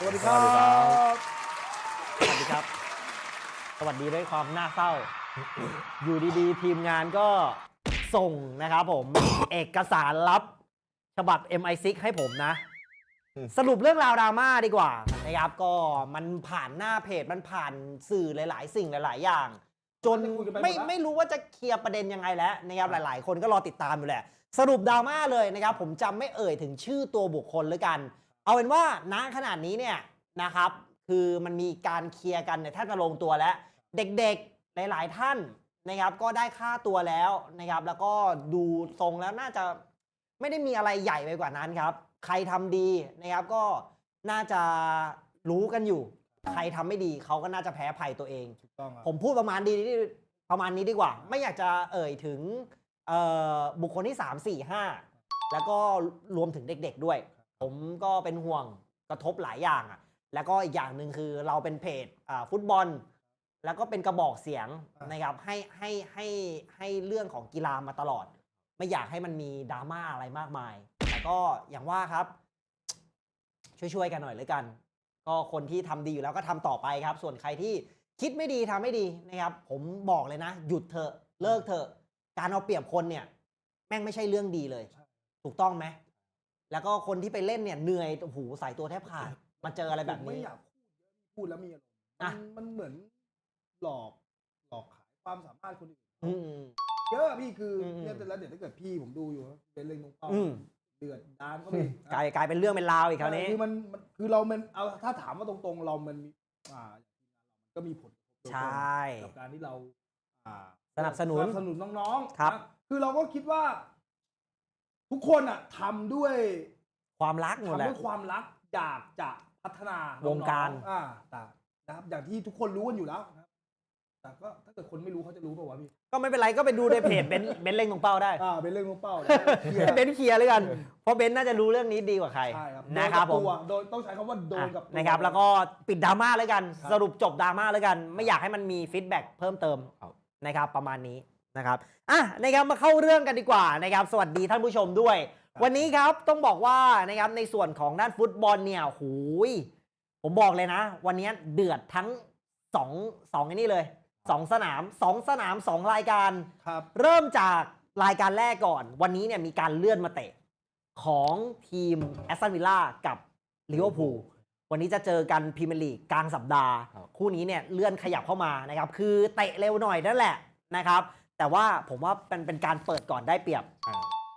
สวัสดีครับ สวัสดีครับ สวัสดีด้วยความน่าเศร้า อยู่ดีๆ ทีมงานก็ส่งนะครับผม เอกสารลับ ฉบับ MI6 ให้ผมนะอืมสรุปเรื่องราวดราม่าดีกว่านะครับก็มันผ่านหน้าเพจมันผ่านสื่อหลาย ๆ สิ่งหลาย ๆ อย่าง จนจะคุยกันไปหมดไม่ละไม่รู้ว่าจะเคลียร์ประเด็นยังไงแล้วนะครับหลาย ๆ คนก็รอติดตามอยู่แหละ สรุปดราม่าเลยนะครับผมจำไม่เอ่ยถึงชื่อตัวบุคคลเลยกัน เอาเป็นว่าณขนาดนี้เนี่ยนะครับ คือมันมีการเคลียร์กันเนี่ยแทบจะลงตัวแล้ว เด็กๆหลาย ๆ ท่านนะครับ ก็ได้ค่าตัวแล้วนะครับ แล้วก็ดูทรงแล้วน่าจะไม่ได้มีอะไรใหญ่ไปกว่านั้นครับ ใครทำดีนะครับก็น่าจะรู้กันอยู่ ใครทำไม่ดีเขาก็น่าจะแพ้ภัยตัวเองถูกต้องครับผมพูดประมาณดีประมาณนี้ดีกว่า ไม่อยากจะเอ่ยถึงเอ่อบุคคลที่ 3 4 5 แล้วก็รวมถึงเด็ก ๆ ด้วย ผมก็เป็นห่วงกระทบหลายอย่างอะ แล้วก็อีกอย่างหนึ่งคือเราเป็นเพจอ่าฟุตบอล แล้วก็เป็นกระบอกเสียงนะครับให้ให้ให้ให้เรื่องของกีฬามาตลอด ไม่อยากให้มันมีดราม่าอะไรมากมาย แต่ก็อย่างว่าครับ ช่วยๆกันหน่อยเลยกัน ก็คนที่ทำดีอยู่แล้วก็ทำต่อไปครับ ส่วนใครที่คิดไม่ดีทำไม่ดีนะครับ ผมบอกเลยนะ หยุดเถอะเลิกเถอะการเอาเปรียบคนเนี่ย แม่งไม่ใช่เรื่องดีเลย ถูกต้องไหม แล้วก็คนที่ไปเล่นเนี่ยเหนื่อยโอ้โหใส่ตัวแทบขาดมาเจออะไรแบบผมไม่นี้ อยากพูดเยอะพูดแล้วมีอารมณ์อะ มันมันเหมือนหลอกหลอกขายความสามารถคนอื่นอืม เยอะพี่คืออม เนี่ยแต่แล้วเดี๋ยวถ้าเกิดพี่ผมดูอยู่เป็นเรื่องของเป้าอืมเดือดดานก็มีกลายกลายเป็นเรื่องเป็นราวอีกคราวนี้ คือมันมันคือเรามันเอาถ้าถามว่าตรงๆเรามันมีอ่าก็มีผลโดยตรงใช่ กับการที่เราอ่าสนับสนุนสนับสนุนน้องๆครับ นะคือเราก็คิดว่า ทุกคนอะทำด้วยความรักหมดทำแหละ ด้วยความรักอยากจะพัฒนาวงการ น้องๆอ่าแต่นะครับ อย่างที่ทุกคนรู้กันอยู่แล้วนะครับแต่ก็ถ้าเกิดคนไม่รู้เขาจะรู้ป่าววะพี่ก็ไม่เป็นไรก็ไปดูในเพจเบนเบนเล่งตรงเป้าได้อ่าเป็นเรื่องของเป้านะเคลียให้ร์ เบนเคลียร์เลยกันเพราะเบนน่าจะรู้เรื่องนี้ดีกว่าใครใช่ครับนะครับโดผกัม ตัวโดนต้องใช้คำว่าโดนกับตัวนะครับแล้วก็ปิดดราม่าแล้วกัน ครับ สรุปจบดราม่าแล้วกัน ไม่อยากให้มันมีฟีดแบ็กเพิ่มเติมครับ นะครับประมาณนี้ นะครับอะนะครับมาเข้าเรื่องกันดีกว่านะครับสวัสดีท่านผู้ชมด้วย วันนี้ครับต้องบอกว่านะครับในส่วนของด้านฟุตบอลเนี่ยหูยผมบอกเลยนะ วันนี้เดือดทั้งสองสองไอ้นี่เลยสองสนามสองสนามสองรายการครับเริ่มจากรายการแรกก่อน วันนี้เนี่ยมีการเลื่อนมาเตะ ของทีมแอสตันวิลล่ากับลิเวอร์พูลวันนี้จะเจอกันพรีเมียร์ลีกกลางสัปดาห์ครับคู่นี้เนี่ยเลื่อนขยับเข้ามานะครับ คือเตะเร็วหน่อยนั่นแหละนะครับ แต่ว่าผมว่าเป็นเป็นการเปิดก่อนได้เปรียบ อ่า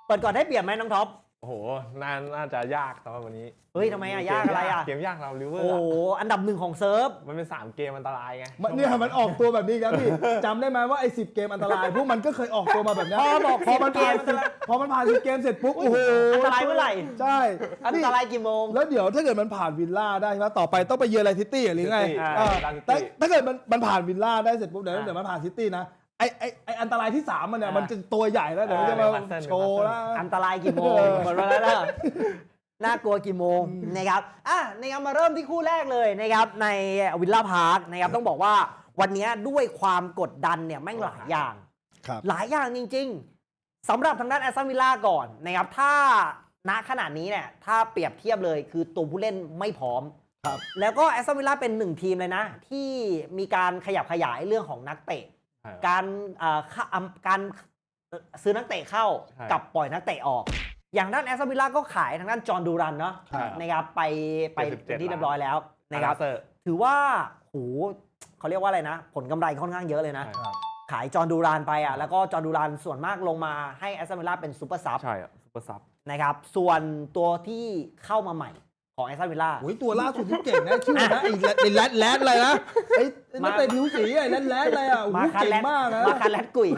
เปิดก่อนได้เปรียบไหมน้องท็อป โอ้โหน่าน่าจะยากสำหรับวันนี้เฮ้ยทำไมอะยากอะไรอะ เกมยากเราลิเวอโอ้ร์โหอันดับหนึ่งของเซิร์ฟ มันเป็น3เกมอันตรายไงมันเนี่ยมันออกตัวแบบนี้ครับพี่ จำได้ไหมว่าไอ้สิบเกมอันตราย พวกมันก็เคยออกตัวมาแบบเนี้ยพอบอกพอมันผ่าน10เกมสิบพอมันผ่านสิบเกมเสร็จปุ๊บโอ้โหอันตรายเมื่อไหร่ ใช่อันตรายกี่โมง แล้วเดี๋ยวถ้าเกิดมันผ่านวิลล่าได้ใช่ไหมต่อไปต้องไปเยือนอะไรซิตี้หรือไงซิตี้อ่าอ่าร้านซิแต่ตี้ถ้าเกิดมันมันผ่านวิลล่าได้เสร็จปุ๊บเดี๋ยวอ่า เดี๋ยวมันผ่านซิตี้นะ ไอไอไออันตรายที่สามมันเนี่ยอ่ามั มันจะตัวใหญ่แล้วเดี๋ยวมันจะมาเออเป็น Watson โชว์แล้ว อันตรายกี่โมง หมดเวลาแล้ว น่ากลัวกี่โมงนะครับ อะนะครับมาเริ่มที่คู่แรกเลยนะครับในวิลล่าพาร์คนะครับต้องบอกว่าวันนี้ด้วยความกดดันเนี่ยแม่งหลายอย่าง ครับ หลายอย่างจริงๆสำหรับทางด้านแอสตันวิลล่าก่อนนะครับถ้าณขนาดนี้เนี่ยถ้าเปรียบเทียบเลยคือตัวผู้เล่นไม่พร้อม ครับ แล้วก็แอสตันวิลล่าเป็นหนึ่งทีมเลยนะ ที่มีการขยับขยายเรื่องของนักเตะใช่ครับ การเอ่อเข้าอ่ำการเอ่อซื้อนักเตะเข้าใช่กับปล่อยนักเตะออก อย่างด้านแอสตันวิลล่าก็ขายทางด้านจอห์นดูรันเนาะครับนะครับไปไป77เป็นที่เรียบร้อยแล้วนะครับอาเซอร์ถือว่าโหเขาเรียกว่าอะไรนะ ผลกำไรค่อนข้างเยอะเลยนะใช่ครับขายจอห์นดูรานไปอะแล้วก็จอห์นดูรานส่วนมากลงมาให้แอสตันวิลล่าเป็นซูเปอร์ซับใช่อะซุปเปอร์ซับนะครับส่วนตัวที่เข้ามาใหม่ ของแอสตันวิลล่า โอ้ยตัวล่าสุดที่เก่งนะชื่อนะไอ้แรดไอ้แรดแรดอะไรนะไอ้ไอ้นักเตะผิวสีไอ้แรดแรดอะไรอะโอ้โหมาคาเก่แลงตมากนะมาคาแลตกุย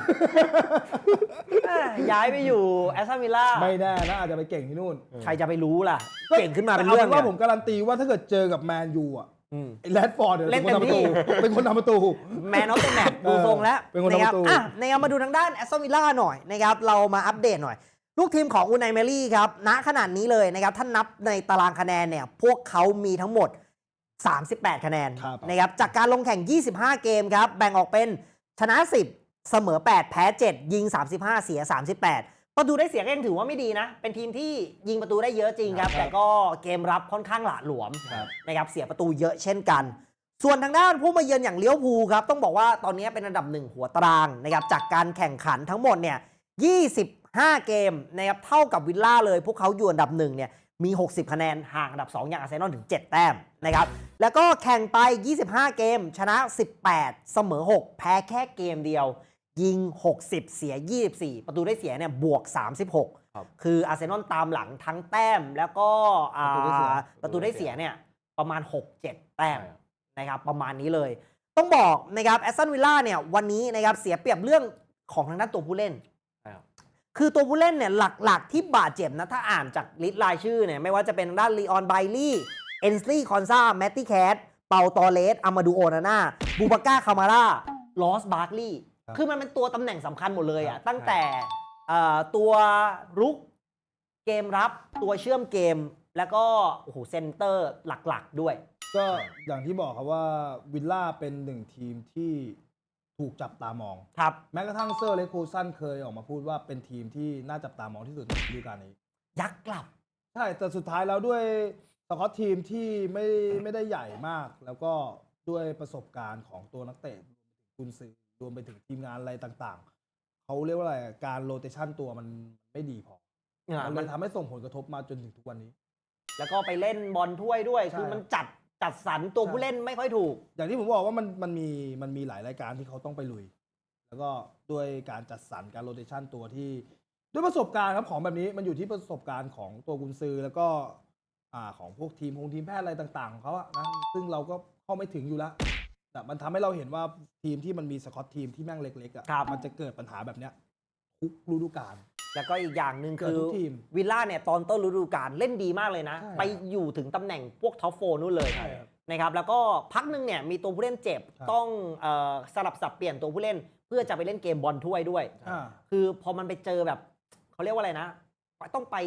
เอ้ยย้ายไปอยู่แอสตันวิลล่าไม่แน่นะอาจจะไปเก่งที่นู่นใครจะไปรู้ล่ะ เก่งขึ้นมาเป็นแต่เรื่องว่าเนี่ยผมการันตีว่าถ้าเกิดเจอกับแมนยูอะอืม ไอ้แรดฟอร์ดเนี่ยเล่นเป็นคนทำประตูเต็มที่ เป็นคนทำประตู แมนออฟเดอะแมตช์ดูทรงแล้วเป็นคนนะครับทำประตูอะนะครับมาดูทางด้านแอสตันวิลล่าหน่อยนะครับเรามาอัปเดตหน่อย ลูกทีมของอูไนเมลี่ครับณขนาดนี้เลยนะครับถ้านับในตารางคะแนนเนี่ยพวกเขามีทั้งหมด 38 คะแนนครับนะครับจากการลงแข่ง 25 เกมครับแบ่งออกเป็นชนะ 10 เสมอ 8 แพ้ 7 ยิง 35 เสีย 38 ประตูได้เสียก็ยังถือว่าไม่ดีนะ เป็นทีมที่ยิงประตูได้เยอะจริงครับครับแต่ก็เกมรับค่อนข้างหละหลวมครับนะครับเสียประตูเยอะเช่นกัน ส่วนทางด้านผู้มาเยือนอย่างเลี้ยวภูลครับต้องบอกว่าตอนนี้เป็นอันดับหนึ่งหัวตารางนะครับจากการแข่งขันทั้งหมดเนี่ย 25เกมนะครับเท่ากับวิลล่าเลย พวกเขาอยู่อันดับหนึ่งเนี่ยมี 60 คะแนนห่างอันดับ 2 อย่างอาร์เซนอลถึง 7 แต้มนะครับแล้วก็แข่งไป 25 เกม ชนะ 18 เสมอ 6 แพ้แค่เกมเดียว ยิง 60 เสีย 24 ประตูได้เสียเนี่ยบวก 36ครับคืออาร์เซนอลตามหลังทั้งแต้มแล้วก็อ่าประตูได้เสียประตูได้เสียเนี่ยประมาณ 6-7 แต้มใช่ครับนะครับประมาณนี้เลย ต้องบอกนะครับแอสตันวิลล่าเนี่ยวันนี้นะครับเสียเปรียบเรื่องของทางด้านตัวผู้เล่นใช่ ครับคือตัวผู้เล่นเนี่ยหลัก ๆ ที่บาดเจ็บนะ ถ้าอ่านจากลิสต์รายชื่อเนี่ย ไม่ว่าจะเป็นทางด้านลีออนไบลี่เอนสลีย์คอนซาแมตตี้แคทเปาตอเลสอามาดูโอนาน่าบูบาก้าคามาร่าลอสบาร์กลีย์ครับคือมันเป็นตัวตำแหน่งสำคัญหมดเลยครัอะบตั้งแต่เอ่อตัวรุกเกมรับตัวเชื่อมเกม แล้วก็โอ้โหเซนเตอร์หลักๆด้วย ก็อย่างที่บอกครับว่าวิลล่าเป็นหนึ่งทีมที่ ถูกจับตามอง ครับ แม้กระทั่งเซอร์เลคูซันเคยออกมาพูดว่าเป็นทีมที่น่าจับตามองที่สุดในฤดูกาลนี้ ยักษ์กลับ ใช่ แต่สุดท้ายแล้วด้วยสกอตทีมที่ไม่ไม่ได้ใหญ่มาก แล้วก็ด้วยประสบการณ์ของตัวนักเตะคุณซื้อรวมไปถึงทีมงานอะไรต่างๆ เขาเรียกว่าอะไร การโรเตชันตัวมันไม่ดีพออ่ามันมัเลยทำให้ส่งผลกระทบมาจนถึงทุกวันนี้ แล้วก็ไปเล่นบอลถ้วยด้วย ใช่ คือมันจัด จัดสรรตัวใช่ผู้เล่นไม่ค่อยถูก อย่างที่ผมบอกว่ามันมันมีมันมีหลายรายการที่เขาต้องไปลุย แล้วก็ด้วยการจัดสรรการโรเตชันตัวที่ ด้วยประสบการณ์ครับของแบบนี้มันอยู่ที่ประสบการณ์ของตัวกุนซือแล้วก็อ่าของพวกทีมของทีมแพทย์อะไรต่าง ๆ ของเขาอะนะซึ่งเราก็เข้าไม่ถึงอยู่แล้วแต่มันทำให้เราเห็นว่าทีมที่มันมีสกอตทีมที่แม่งเล็กๆอะครับ มันจะเกิดปัญหาแบบเนี้ย ทุกฤดูกาล แล้วก็อีกอย่างหนึ่งเกิคืดอทุกทีมวิลล่าเนี่ยตอนต้นฤดูกาลเล่นดีมากเลยนะ ใช่ไปอยู่ถึงตำแหน่งพวกท็อปโฟนู่นเลยใช่ครับนะครับแล้วก็พักหนึ่งเนี่ยมีตัวผู้เล่นเจ็บครับต้องเอ่อสลับสับเปลี่ยนตัวผู้เล่น เพื่อจะไปเล่นเกมบอลถ้วยด้วย อ่า คือพอมันไปเจอแบบเขาเรียกว่าอะไรนะ ต้องไป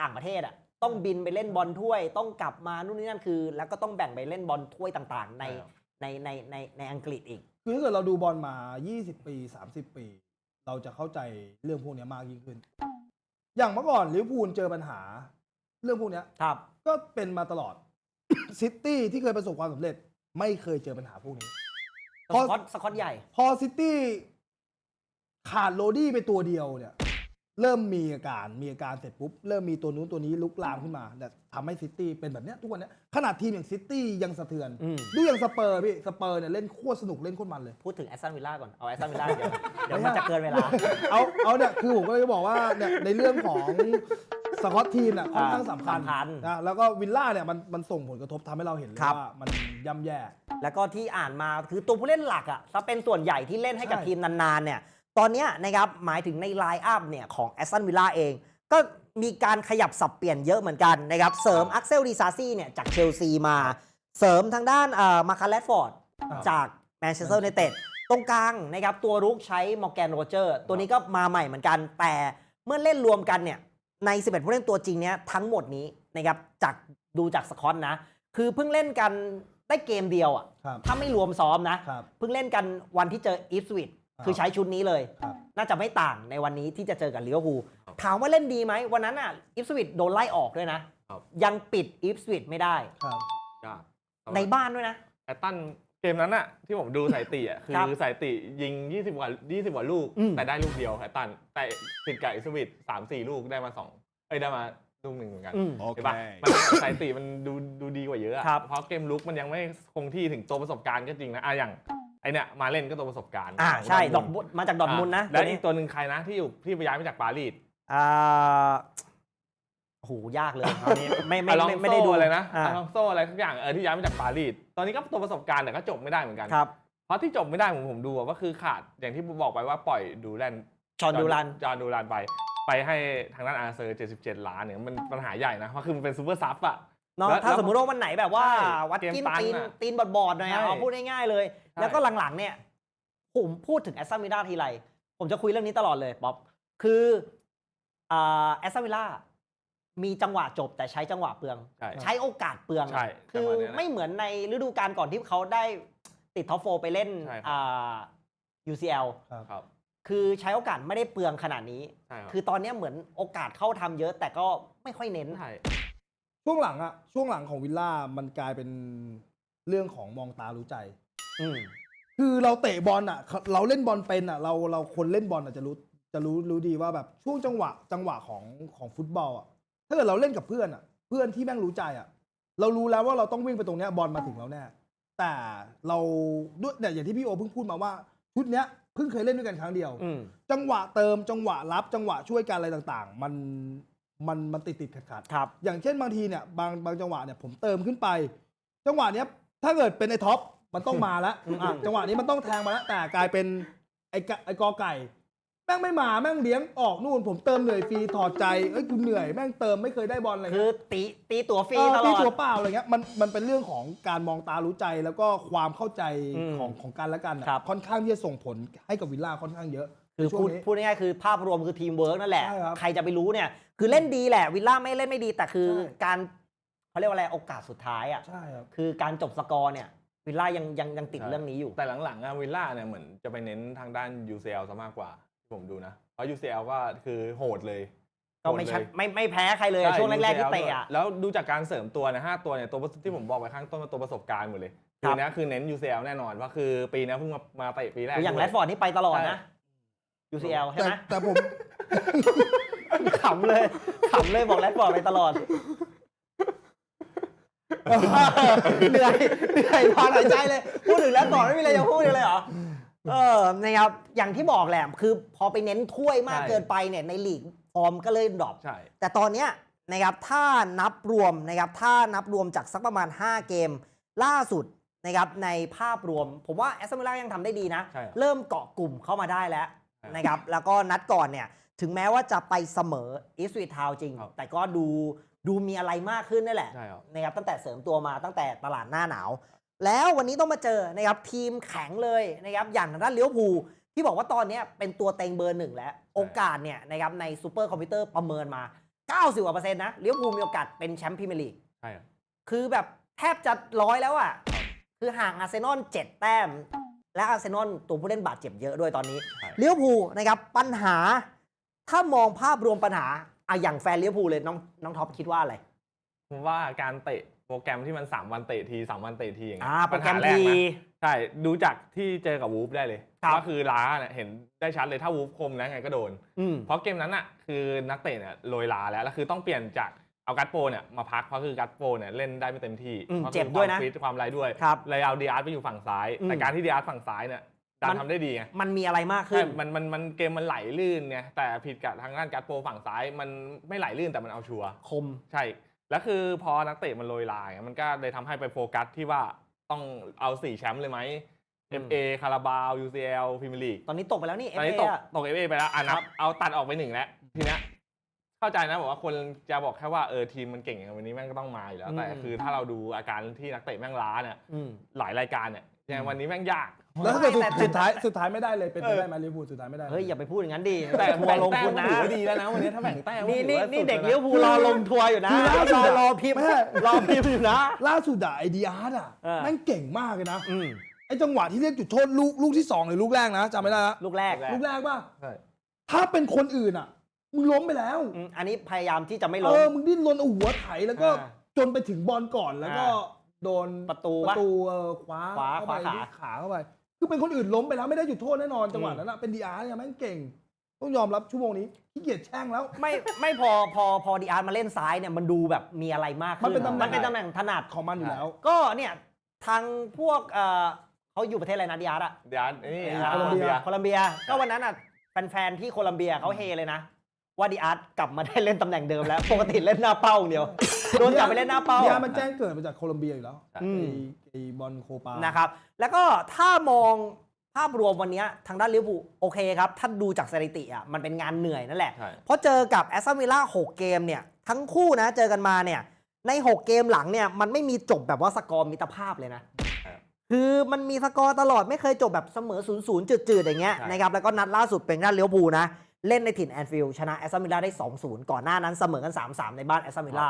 ต่างประเทศอะต้องบินไปเล่นบอลถ้วย ต้องกลับมานู่นนี่นั่นคือ แล้วก็ต้องแบ่งไปเล่นบอลถ้วยต่างๆ ในใช่ครับ ในในในในอังกฤษอีก คือถ้าเกิดเราดูบอลมา 20 ปี 30 ปี เราจะเข้าใจเรื่องพวกเนี้ยมากยิ่งขึ้น อย่างเมื่อก่อนลิเวอร์พูลเจอปัญหา เรื่องพวกเนี้ยครับก็เป็นมาตลอดซิตี้ที่เคยประสบความสำเร็จ ไม่เคยเจอปัญหาพวกนี้สพอกอตสกอตใหญ่ พอซิตี้ขาดโรดี้ไปตัวเดียวเนี่ย เริ่มมีอาการมีอาการเสร็จปุ๊บ เริ่มมีตัวนู้นตัวนี้ลุกลามขึ้นมาแต่ทำให้ซิตี้เป็นแบบเนี้ยทุกวันเนี้ยขนาดทีมอย่างซิตี้ยังสะเทือน อืม ดูอย่างสเปอร์พี่สเปอร์เนี่ยเล่นโคตรสนุกเล่นโคตรมันเลย พูดถึงแอสตันวิลล่าก่อน เอาแอสตันวิลล่าเดี๋ยวเดี๋ยวมันจะเกินเวลา เอาเอาเนี่ยคือผมก็เลยจะบอกว่าเนี่ยในเรื่องของสกอตทีมเนี่ยค่อนข้างสำคัญสำคัญ นะแล้วก็วิลล่าเนี่ยมันมันส่งผลกระทบทำให้เราเห็นเลยครับ ว่ามันย่ำแย่ แล้วก็ที่อ่านมาคือตัวผู้เล่นหลักอะ่ะถ้าเป็นส่วนใหญ่ที่เล่นให้กับใช่ ทีมนานๆเนี่ย ตอนเนี้ยนะครับหมายถึงในไลน์อัพเนี่ยของแอสตันวิลล่าเอง ก็มีการขยับสับเปลี่ยนเยอะเหมือนกันนะครับ เสริมอักเซลดีซาซี่เนี่ยจากเชลซีมา เสริมทางด้านเอ่อมาคาเลฟอร์ดครับจากแมนเชสเตอร์ u นเต็ดตรงกลางนะครับตัวรุกใช้มอร์แกนโรเจอร์ ตัวนี้ก็มาใหม่เหมือนกัน แต่เมื่อเล่นรวมกันเนี่ยใน 11 ผู้เล่นตัวจริงเนี่ยทั้งหมดนี้นะครับจากดูจากสกอตนะ คือเพิ่งเล่นกันได้เกมเดียวอะครับถ้าไม่รวมซ้อมนะครับเพิ่งเล่นกันวันที่เจออีฟสวิต ครับคือใช้ชุดนี้เลยครับน่าจะไม่ต่างในวันนี้ที่จะเจอกับลิเวอร์พูลครับถามว่าเล่นดีไหมวันนั้นอะอีฟสวิตโดนไล่ออกด้วยนะครับยังปิดอีฟสวิตไม่ได้ครับยากในบ้านด้วยนะแอตตันเกมนั้นอะที่ผมดูสายติอะคืครับอสายติยิง 20กว่า20กว่าลูกอืมแต่ได้ลูกเดียวแอตตัน แต่ติดไก่สวิตสามสี่ลูกได้มาสองเอ้ยได้มาลูกหนึ่งเหมือนกันอืมเห็นปะมันสายติมันดูดูดีกว่าเยอะอะครับเพราะเกมลุกมันยังไม่คงที่ถึงตัวประสบการณ์ก็จริงนะอะอย่าง ไอเนี่ยมาเล่นก็ตัวประสบการณ์อ่าของใช่ดดออกบุญมาจากดอทมุนด์นะและตัวอีนี้กตัวหนึ่งใครนะที่อยู่ที่ไปย้ายมาจากปารีสอ่าโอ้โหยากเลยคราวนี้ไม่ไม่อลองไม่โซไม่ได้ดูอะไรนะอ่าอลองโซอะไรทุกอย่างเออที่ย้ายมาจากปารีสตอนนี้ก็ตัวประสบการณ์แต่ก็จบไม่ได้เหมือนกันครับเพราะที่จบไม่ได้ผมผมดูอะก็คือขาดอย่างที่บอกไปว่าปล่อยดูแลนชอนดูรันจอห์นดูรันไป ไปให้ทางด้านอาร์เซอร์ 77 ล้านเนี่ยมันปัญหาใหญ่นะเพราะคือมันเป็นซูเปอร์ซับอะ เนาะแล้วถ้าสมมติว่าวันไหนแบบว่า ใช่วัดเกมกินตันตีนอะตีนบอดๆหน่อยอะใช่เอาพูดง่ายๆเลย ใช่ แล้วก็หลังๆเนี่ย ผมพูดถึงแอสตันวิลล่าทีไรผมจะคุยเรื่องนี้ตลอดเลยป๊อปคืออ่าแอสตันวิลล่า มีจังหวะจบแต่ใช้จังหวะเปลือง ใช่ ใช้โอกาสเปลืองใช่คือประมาณนี้แหละไม่เหมือนในฤดูกาลก่อนที่เขาได้ติดท็อปโฟไปเล่นใช่ครับ อ่า UCL ครับครับคือใช้โอกาสไม่ได้เปลืองขนาดนี้ ใช่ครับคือตอนเนี้ยเหมือนโอกาสเข้าทำเยอะแต่ก็ไม่ค่อยเน้น ใช่ ช่วงหลังอะช่วงหลังของวิลล่ามันกลายเป็นเรื่องของมองตารู้ใจ อืมคือเราเตะบอลอะเราเล่นบอลเป็นอะเราเราคนเล่นบอลอะจะรู้จะรู้รู้ดีว่าแบบช่วงจังหวะจังหวะของของฟุตบอลอะถ้าเกิดเราเล่นกับเพื่อนอะเพื่อนที่แม่งรู้ใจอะเรารู้แล้วว่าเราต้องวิ่งไปตรงเนี้ยบอลมาถึงเราแน่แต่เราด้วยเนี่ยอย่างที่พี่โอเพิ่งพูดมาว่าชุดเนี้ยเพิ่งเคยเล่นด้วยกันครั้งเดียวอืมจังหวะเติมจังหวะรับจังหวะช่วยกันอะไรต่าง ๆ มัน มันมันติดติดขัดขัดๆครับ อย่างเช่นบางทีเนี่ยบางบางจังหวะเนี่ยผมเติมขึ้นไป จังหวะเนี้ยถ้าเกิดเป็นไอ้ท็อปมันต้องมาแล้วอืมอะจังหวะนี้มันต้องแทงมาแล้วแต่กลายเป็นไอ้กะไอ้กอไก่ แม่งไม่มาแม่งเลี้ยงออกนู่น ผมเติมเหนื่อยฟรีถอดใจเอ้ยกูเหนื่อยแม่งเติมไม่เคยได้บอลอะไรคือเงี้ยตีตีตั๋วฟรีเออตลตีอดตัวเปล่าอะไรเงี้ยมันมันเป็นเรื่องของการมองตารู้ใจแล้วก็ความเข้าใจอืมของของกันและกันอะครับ ค่อนข้างที่จะส่งผลให้กับวิลล่าค่อนข้างเยอะ คือในช่วพูงดนี้พูดง่ายๆคือภาพรวมคือทีมเวิร์กนั่นแหละ ใช่ครับ ใครจะไปรู้เนี่ย คือเล่นดีแหละ วิลล่าไม่เล่นไม่ดี แต่คือใช่การเขาเรียกว่าอะไรโอกาสสุดท้ายอะ ใช่ครับคือการจบสกอร์เนี่ย วิลล่ายังยังยังติดใช่เรื่องนี้อยู่ แต่หลังๆอะวิลล่าเนี่ยเหมือนจะไปเน้นทางด้าน UCL ซะมากกว่าที่ผมดูนะ เพราะ UCL ก็คือโหดเลยก็ไม่ชัดโหดเลยไม่ไม่แพ้ใครเลย ใช่ ช่วงแรก ๆ ที่ UCL เตะอะ แล้วดูจากการเสริมตัวเนี่ยห้าตัวเนี่ยตัวที่ผมบอกไปข้างต้นว่าตัวประสบการณ์หมดเลย ครัคืบอเนี้ยคือเน้น UCL แน่นอนว่าคือปีเนี้ยเพิ่งมามาเตะปีแรกอย่างด้ว แรดฟอร์ดนี่ไปตลอดนะ ใช่ UCL ใช่แต่ไหมแต่ผม ขำเลยขำเลยบอกแรดฟอร์ดไปตลอดเหนื่อยเหนื่อยพอหายใจเลย พูดถึงแรดฟอร์ดไม่มีอะไรจะพูดเลยเหรอเออนะครับอย่างที่บอกแหละคือพอไปเน้นถ้วยมากใช่ เกินไปเนี่ยในลีกฟอร์มก็เลยดรอป ใช่ แต่ตอนเนี้ยนะครับถ้านับรวมนะครับถ้านับรวมจากสักประมาณ 5 เกม ล่าสุดนะครับในภาพรวม ผมว่าแอสตันวิลล่ายังทำได้ดีนะ ใช่ครับ เริ่มเกาะกลุ่มเข้ามาได้แล้วครับ นะครับ แล้วก็นัดก่อนเนี่ย ถึงแม้ว่าจะไปเสมออีสวีทาวจริง ครับแต่ก็ดูดูมีอะไรมากขึ้นนั่นแหละใช่ครับ นะครับตั้งแต่เสริมตัวมาตั้งแต่ตลาดหน้าหนาว แล้ววันนี้ต้องมาเจอนะครับทีมแข็งเลยนะครับอย่างทางด้านเลี้ยวภูลที่บอกว่าตอนเนี้ยเป็นตัวเต็งเบอร์หนึ่งแล้ว โอกาสเนี่ยนะครับในซูเปอร์คอมพิวเตอร์ประเมินมา 90กว่าเปอร์เซ็นต์นะเลี้ยวภูลมีโอกาสเป็นแชมป์พรีเมียร์ลีก ใช่ครับ คือแบบแทบจะร้อยแล้วอะ คือห่างอาร์เซนอล7แต้ม และอาร์เซนอลตัวผู้เล่นบาดเจ็บเยอะด้วยตอนนี้ใช่เลี้ยวภูลนะครับปัญหา ถ้ามองภาพรวมปัญหาอะอย่างแฟนเลี้ยวภูลเลยน้องน้องท็อปคิดว่าอะไรผมว่าการเตะโปรแกรมที่มัน 3 วันเตะที3วันเตะทีอย่างเงี้อ่ายโปรแกรมปัญหาแรกทีนะใช่ดูจากที่เจอกับวูฟได้เลยครับก็คือล้าเนี่ยเห็นได้ชัดเลยถ้าวูฟคมแล้วไงก็โดนอืมเพราะเกมนั้นอะคือนักเตะเนี่ยโรยลาแล้วแล้วคือต้องเปลี่ยนจาก เอากัตโปเนี่ยมาพักเพราะคือกัตโปเนี่ยเล่นได้ไม่เต็มที่อืมพราะคือเจ็บด้วยนะความฟิตความอะไรด้วยครับเลยเอาดีอาร์ตไปอยู่ฝั่งซ้าย อืมแต่การที่ดีอาร์ตฝั่งซ้ายเนี่ยดัมันน ทำได้ดีไงมันมีอะไรมากขึ้ใช่น มันมันมันเกมมันไหลลื่นไงแต่ผิดกับทางด้านกัตโปฝั่งซ้ายมันไม่ไหลลื่นแต่มันเอาชัวร์ คม ใช่ แล้วคือพอนักเตะมันโรยลายมันก็เลยทำให้ไปโฟกัสที่ว่าต้องเอาสี่แชมป์เลยไหม อืม FA คาราบาว UCL พรีเมียร์ลีกตอนนี้ตกไปแล้วนี่ตอนนี้ FA ตกอะตก FA ไปแล้วอะนับ เอาตัดออกไปหนึ่งแล้ว ทีเนี้ย เข้าใจนะบอกว่าคนจะบอกแค่ว่าเออทีมมันเก่งอย่างวันนี้แม่งก็ต้องมาอยู่แล้ว แต่อืมคือถ้าเราดูอาการที่นักเตะแม่งล้าเนี่ยอืมหลายรายการเนี่ยอย่างวันนี้แม่งยาก แล้วถ้าเกิดสุดแต่แต่สุดท้ายสุดท้ายไม่ได้เลยเป็นไปเออได้ไหมลิเวอร์พูลสุดท้ายไม่ได้ เฮ้ยอย่าไปพูดอย่างนั้นดิแต่ทัวแบ่ร์งลงแต้คุมณก็นะถือว่าดีแล้วนะวันนี้ถ้าแบ่งแต้มก็นี่ถืนี่อว่านี่สุเด็กแวะเลี้ยวภูลรอลงทัวร์อยู่นะคือล่าสุรดออะรอพิมพ์ไม่ใช่รอพิมพ์อยู่นะ ล่าสุดอะไอดีอาร์ตอะเออแม่งเก่งมากเลยนะอืมไอจังหวะที่เรียกจุดโทษลูกลูกที่สองหรือลูกแรกนะจำไม่ได้ละลูกแรกลูกแรกป่ะใช่ถ้าเป็นคนอื่นอะ มึงล้มไปแล้วอืมอันนี้พยายามที่จะไม่ลเองอมึงดิ้นรนเอาหัวไถแล้วก็อ่าจนไปถึงบอลก่อนแล้วก็ อ่า โดนประตูปวะระตูเออขวาขวาเข้าไปขวาขาที่ขาเข้าไป คือเป็นคนอื่นล้มไปแล้วไม่ได้จุดโทษแน่นอนจังหวะอืมนั้นอะเป็นดีอาร์เนี่ยแม่งเก่ง ต้องยอมรับชั่วโมงนี้ขี้เกียจแช่งแล้ว ไม่ไม่พอพอพอดีอาร์ตมาเล่นซ้ายเนี่ยมันดูแบบมีอะไรมากขึ้นมันเป็นตำแหน่ง มันเป็นตำแหน่งถนัดของมันอยู่แล้ว ก็เนี่ยทางพวกเอ่อเขาอยู่ประเทศอะไรนะดีอาร์ตอะเดี๋ยวนี่อ่าโคลัมเบีย โคลัมเบียก็วันนั้นอะแฟนๆที่โคลัมเบียเขาเฮเลยนะ ว่าดีอาร์ตกลับมาได้เล่นตำแหน่งเดิมแล้ว ปกติเล่นหน้าเป้าอย่างเดียวโดนจับไปเล่นหน้าเป้าดีอาร์มันแจ้งเกิดมาจากโคลอมเบียอยู่แล้วอืมไอ้ไอ้บอลโคปานะครับ แล้วก็ถ้ามองภาพรวมวันเนี้ยทางด้านลิเวอร์พูลโอเคครับ ถ้าดูจากสถิติอะมันเป็นงานเหนื่อยนั่นแหละ ใช่ เพราะเจอกับแอสตันวิลล่า6เกมเนี่ย ทั้งคู่นะเจอกันมาเนี่ย ใน 6 เกมหลังเนี่ย มันไม่มีจบแบบว่าสกอร์มิตรภาพเลยนะ ครับคือมันมีสกอร์ตลอดไม่เคยจบแบบเสมอ0ูนย์จืดๆอย่างเงี้ยใช่ นะครับแล้วก็นัดล่าสุดเป็นด้านเลี้ยวบูลนะ เล่นในถิ่นแอนฟิลด์ชนะแอสตันวิลล่าได้ 2-0 ก่อนหน้านั้นเสมอกัน 3-3 ในบ้านแอสตันวิลล่า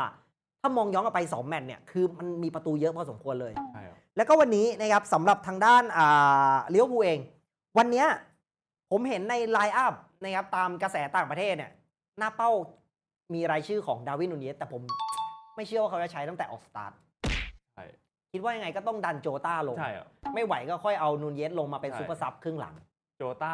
ถ้ามองย้อนกลับไป 2 แมตช์เนี่ย คือมันมีประตูเยอะพอสมควรเลยใช่ครับแล้วก็วันนี้นะครับสำหรับทางด้านอ่าเลี้ยวบูลเอง วันเนี้ยผผมเห็นในไลน์อัพนะครับตามกระแสต่างประเทศเนี่ยหน้าเป้ามีรายชื่อของดาร์วินนูเนสแต่ผมไม่เชื่อว่าเขาจะใช้ตั้งแต่ออกสตาร์ทใช่คิดว่ายังไงก็ต้องดันโจต้าลงใช่เหรอไม่ไหวก็ค่อยเอานูนเยสลงมาเป็นใช่ซูเปอร์ซับครึ่งหลัง โจต้า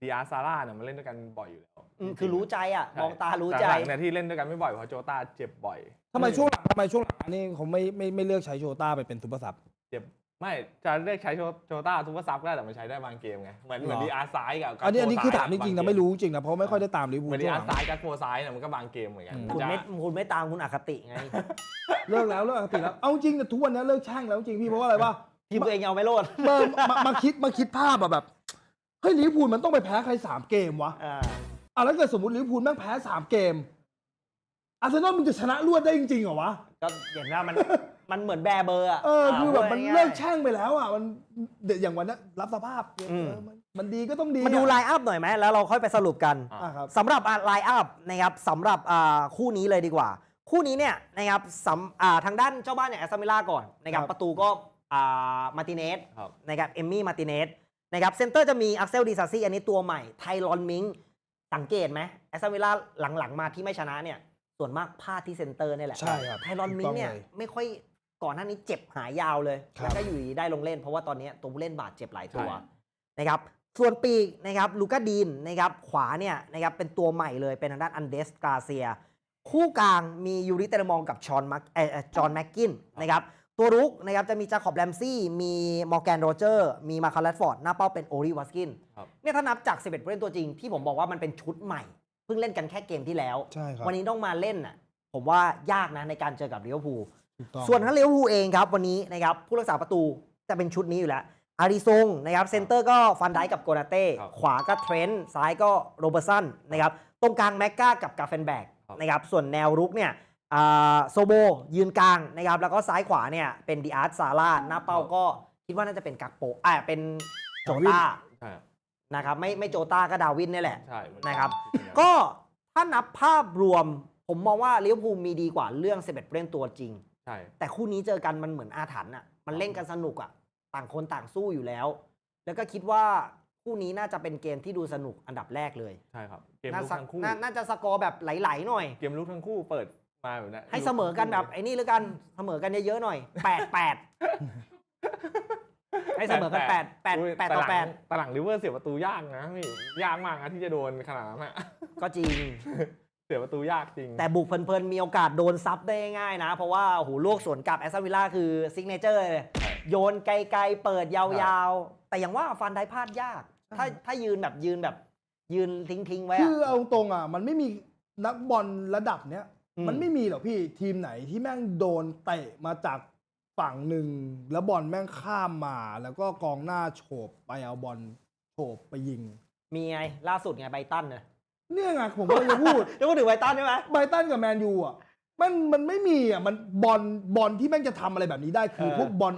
ดีอาร์ซาร่าเนี่ยมันเล่นด้วยกันบ่อยอยู่แล้วอืมคือรู้ใจอะใช่มองตารู้แต่ใจหลังเนี่ยที่เล่นด้วยกันไม่บ่อยเพราะโจต้าเจ็บบ่อย ทำไมช่วงหลังทำไมช่วงหลังนี่เขาไม่ไม่ไม่เลือกใช้โชต้าไปเป็นซูเปอร์ซับ เจ็บไม่จะเรียกใช้โจโจต้าซูเปอร์ซับก็ได้แต่มันใช้ได้บางเกมไงเหมือนเหมือนหรอ ดีอาร์ซ้ายกับกัอันนี้อันนี้คือโฟถามจริงๆนะบเกไม่รู้จริงนะเพราะไม่ค่อยได้ตามลิเวอร์เหพูมืลอนดีช่วงหอาลัร์งซ้ายกับโฟซ้ายเนี่ยมันก็บางเกมเหมือนกันอืมนคุณจะ ไม่คุณไม่ตามคุณอคติไงเลิกแล้วเลิกปกติแล้วเอาจริงแต่ทุกวันนี้เลิกแช่งแล้วจริงพี่เพราะว่าอะไรวะทีมตัวเองยังเอาไม่โลดเบิร์มามาคิดมาคิดภาพอะแบบ เฮ้ยลิเวอร์พูลมันต้องไปแพ้ใครสามเกมวะอ่าอะแล้วเกิดสมมติลิเวอร์พูลแม่งแพ้สามเกม อาร์เซนอลมึงจะชนะรวดได้จริงๆเหรอวะ ก็อย่างนั้นมัน มันเหมือนแบร์เบอร์อะเออคือแบบมันพูดง่ายๆเลิกแช่งไปแล้วอะมันเดี๋ยวอย่างวันนั้นรับสภาพเอออืมมันมันดีก็ต้องดีมาดูอะไลน์อัพหน่อยไหมแล้วเราค่อยไปสรุปกันอะอะครับสำหรับไลน์อัพนะครับสำหรับอ่าคู่นี้เลยดีกว่า คู่นี้เนี่ยนะครับสำอ่าทางด้านเจ้าบ้านอย่างแอสตันวิลล่าก่อนนะครับครับประตูก็อ่ามาร์ติเนสครับนะครับเอมมี่มาร์ติเนส นะครับเซนเตอร์จะมีอักเซลดีซาซี่อันนี้ตัวใหม่ไทรอนมิงสังเกตไหมแอสตันวิลล่าหลังๆ มาที่ไม่ชนะเนี่ย ส่วนมากพลาดที่เซนเตอร์นี่แหละใช่ครับไทรอนมิงเนี่ยถูกต้องเลยไม่ค่อยก่อนหน้านี้เจ็บหายยาวเลยครับแล้วก็อยู่ดีๆได้ลงเล่น เพราะว่าตอนนี้ตัวผู้เล่นบาดเจ็บหลายตัวใช่นะครับส่วนปีกนะครับลูกาดีนนะครับขวาเนี่ยนะครับเป็นตัวใหม่เลยเป็นทางด้านอันเดสกาเซีย คู่กลางมียูริเตเลมองกับชอนมักเอ่อจอห์นแม็กกินนะครับ ตัวรุกนะครับจะมีจาคอบแรมซี่ มีมอร์แกนโรเจอร์ มีมาคาร์ลฟอร์ด หน้าเป้าเป็นโอริวัสกินครับเนี่ยถ้านับจาก 11ผู้เล่นตัวจริงที่ผมบอกว่ามันเป็นชุดใหม่ เพิ่งเล่นกันแค่เกมที่แล้วใช่ครับวันนี้ต้องมาเล่นน่ะผมว่ายากนะในการเจอกับลิเวอร์พูลถูกต้องส่วนทั้งลิเวอร์พูลเองครับวันนี้นะครับผู้รักษาประตูจะเป็นชุดนี้อยู่แล้วอาริซงนะครับเซนเตอร์ก็ฟันไดกับโกนาเต้ครับขวาก็เทรนต์ซ้ายก็โรเบอร์สันนะครับตรงกลางแม็กกากับกาเฟนแบกครับนะครับส่วนแนวรุกเนี่ยอ่า โซโบยืนกลางนะครับแล้วก็ซ้ายขวาเนี่ยเป็นดิอาร์ตซาร่าหน้าเป้าก็คิดว่าน่าจะเป็นกักโปอ่าเป็นโจต้าใช่ครับนะครับไม่ไม่โจต้าก็ดาวินนี่แหละใช่เหมือนะครับที่ที่ก็ถ้านับภาพรวม ผมมองว่าลิเวอร์พูลมีดีกว่าเรื่อง11ผู้เล่นตัวจริงใช่แต่คู่นี้เจอกันมันเหมือนอาถรรพ์อะมันเล่นกันสนุกอะต่างคนต่างสู้อยู่แล้ว แล้วก็คิดว่าคู่นี้น่าจะเป็นเกมที่ดูสนุกอันดับแรกเลย ใช่ครับ เกมน่าลุกสักทั้งคู่นาน่าจะสกอร์แบบไหลๆหน่อย เกมลุกทั้งคู่เปิด มาแบบนี้ให้เสมอกันแบบไอ้นี่แล้วกันเสมอกันเยอะๆหน่อยแปดแปดให้เสมอกันแปดแปดยแปดต่อแปดแต่หลังลิเวอร์เสียประตูยากนะพี่ยากมากนะที่จะโดนขนาดนั้นอะก็จริง เสียประตูยากจริง แต่บุกเพลินๆมีโอกาสโดนซับได้ง่ายๆนะ เพราะว่าโอ้โหลวกสวนกลับแอสตันวิลล่าคือซิกเนเจอร์เลยใช่โยนไกลๆเปิดยาวๆ แต่อย่างว่าฟันได้พลาดยาก ถ้าถ้ายืนแบบยืนแบบ ยืนทิ้งๆไว้คืออะเอาตรงอะ มันไม่มีนักบอลระดับเนี้ยอื มมันไม่มีหรอกพี่ทีมไหนที่แม่งโดนเตะมาจากฝั่งหนึ่งแล้วบอลแม่งข้ามมา แล้วก็กองหน้าโฉบไปเอาบอลโฉบไปยิง มีไงล่าสุดไงไบรตันเนี่ยเนี่ยไงผมก็จะพูดจะพูดถึงไบรตันใช่ไหมไบรตันกับแมนยูอะมันมันไม่มีอะมันบอลบอลที่แม่งจะทำอะไรแบบนี้ได้คือเออพวกบอล